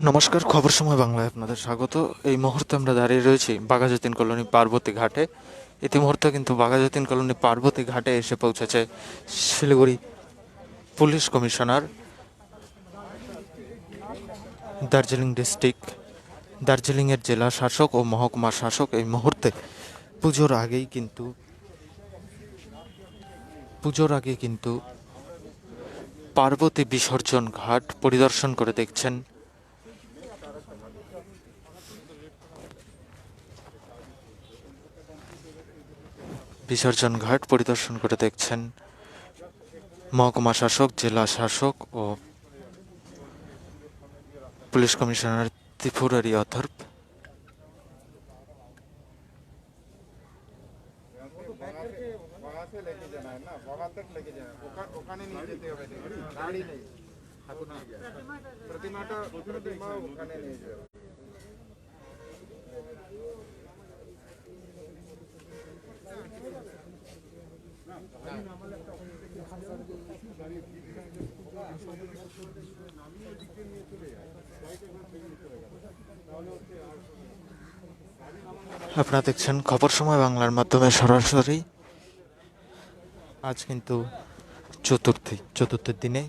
নমস্কার, খবর সময় বাংলায় আপনাদের স্বাগত। এই মুহূর্তে আমরা দাঁড়িয়ে রয়েছি বাঘাযতীন কলোনি পার্বতী ঘাটে। ইতিমধ্যে কিন্তু বাঘাযতীন কলোনি পার্বতী ঘাটে এসে পৌঁছেছে Siliguri police commissioner, Darjeeling district, দার্জিলিংয়ের জেলা শাসক ও মহকুমা শাসক। এই মুহূর্তে পুজোর আগেই কিন্তু, পুজোর আগে কিন্তু পার্বতী বিসর্জন ঘাট পরিদর্শন করে দেখছেন বিসর্জন ঘাট পরিদর্শন করে দেখছেন মহকুমা শাসক, জেলা শাসক ও পুলিশ কমিশনার ত্রিপুরারি অথর্প প্রতিমাটা প্রতিমা ওখানে নিয়ে আপনারা দেখছেন খবর সময় বাংলার মাধ্যমে সরাসরি। আজ কিন্তু চতুর্থী, চতুর্থীর দিনে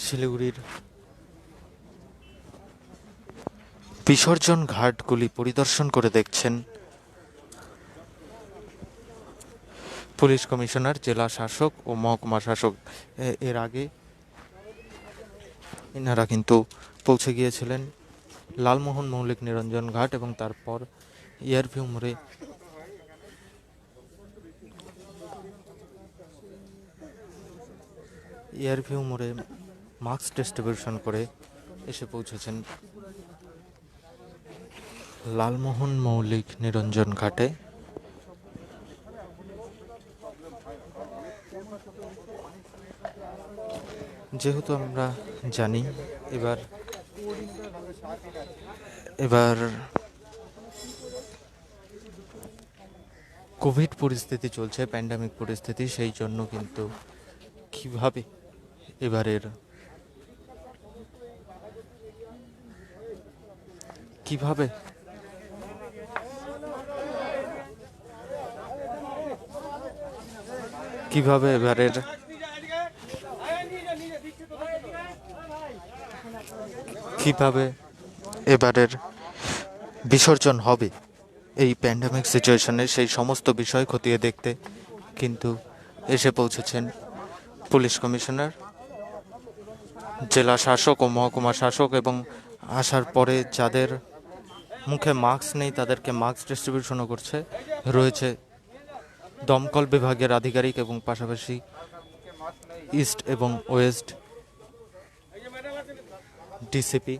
শিলিগুড়ির বিসর্জন ঘাটগুলি পরিদর্শন করে দেখছেন পুলিশ কমিশনার, জেলা শাসক ও মহকুমা শাসক। এর আগে এনারা কিন্তু পৌঁছে গিয়েছিলেন। লালমোহন মৌলিক, নিরঞ্জন ঘাট এবং তারপর ইয়ারভিউ মোড়ে। ইয়ারভিউ মোড়ে মাস্ক ডিস্ট্রিবিউশন করে এসে পৌঁছেছেন লালমোহন মৌলিক, নিরঞ্জন ঘাটে। যেহেতু আমরা জানি, এবার এবার কোভিড পরিস্থিতি চলছে প্যান্ডামিক পরিস্থিতি সেই জন্য কিন্তু কীভাবে এবারের কীভাবে কীভাবে এবারের কীভাবে এবারের বিসর্জন হবে এই প্যান্ডামিক সিচুয়েশনে সেই সমস্ত বিষয় খতিয়ে দেখতে কিন্তু এসে পৌঁছেছেন পুলিশ কমিশনার, জেলা শাসক ও মহকুমা শাসক এবং আসার পরে যাদের মুখে মাস্ক নেই তাদেরকে মাস্ক ডিস্ট্রিবিউশনও করছে। রয়েছে দমকল বিভাগের আধিকারিক এবং পাশাপাশি ইস্ট এবং ওয়েস্ট ডিসিপি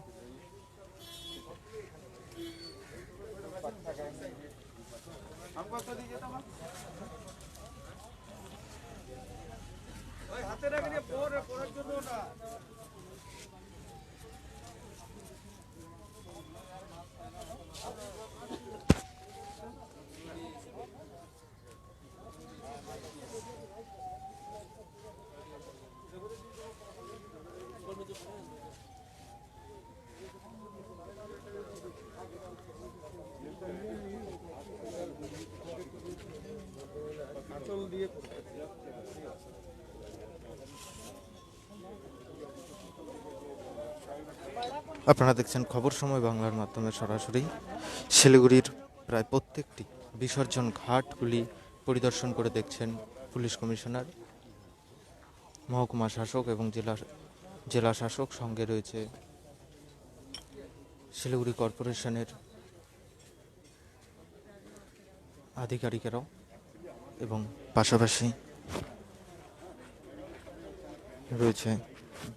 হাতে রাখলে পড়ার জন্য না। আপনারা দেখছেন খবর সময় বাংলার মাধ্যমে সরাসরি। শিলিগুড়ির প্রায় প্রত্যেকটি বিসর্জন ঘাটগুলি পরিদর্শন করে দেখছেন পুলিশ কমিশনার, মহকুমা শাসক এবং জেলা জেলা শাসক সঙ্গে রয়েছে শিলিগুড়ি কর্পোরেশনের আধিকারিকেরাও এবং পাশাপাশি রয়েছে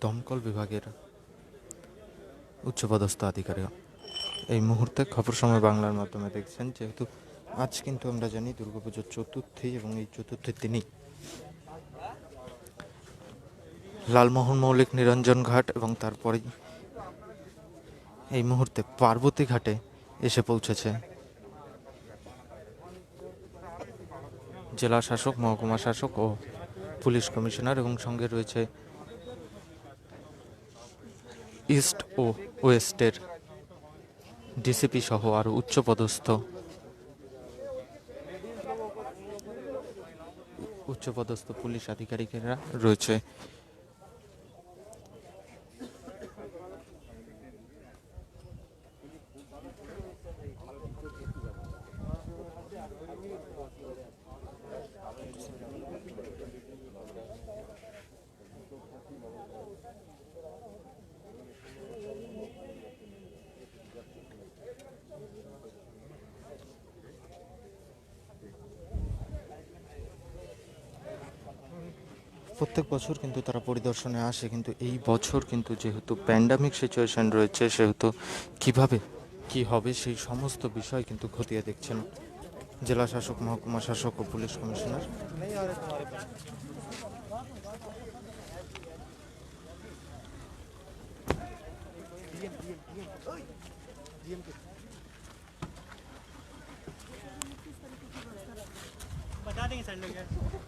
দমকল বিভাগের উচ্চপদস্থ আধিকারিক। এই মুহূর্তে খবর সময় বাংলার মাধ্যমে দেখছেন, যেহেতু আজ কিন্তু আমরা জানি দুর্গাপুজোর চতুর্থী এবং এই চতুর্থীর দিনই লালমোহন মৌলিক নিরঞ্জন ঘাট এবং তারপরেই এই মুহূর্তে পার্বতী ঘাটে এসে পৌঁছেছে। জেলা শাসক, মহকুমা শাসক ও পুলিশ কমিশনার এবং সঙ্গে রয়েছে ইস্ট ও ওয়েস্টের ডিসিপি সহ আরও উচ্চপদস্থ। উচ্চপদস্থ পুলিশ আধিকারিকেরা রয়েছে। প্রত্যেক বছর কিন্তু তারা পরিদর্শনে আসে কিন্তু এই বছর কিন্তু যেহেতু প্যান্ডামিক সিচুয়েশন রয়েছে সেহেতু কিভাবে কি হবে সেই সমস্ত বিষয় কিন্তু খতিয়ে দেখছেন জেলা শাসক মহকুমা শাসক ও পুলিশ কমিশনার बता देंगे सर लोग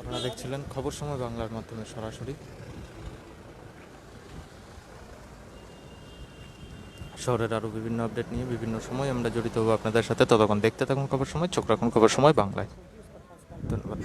আপনারা দেখছিলেন খবর সময় বাংলার মাধ্যমে সরাসরি। শহরের আরও বিভিন্ন আপডেট নিয়ে বিভিন্ন সময় আমরা জড়িত হব আপনাদের সাথে। ততক্ষণ দেখতে থাকুন খবর সময়, চোখ রাখুন খবর সময়, বাংলায়। ধন্যবাদ।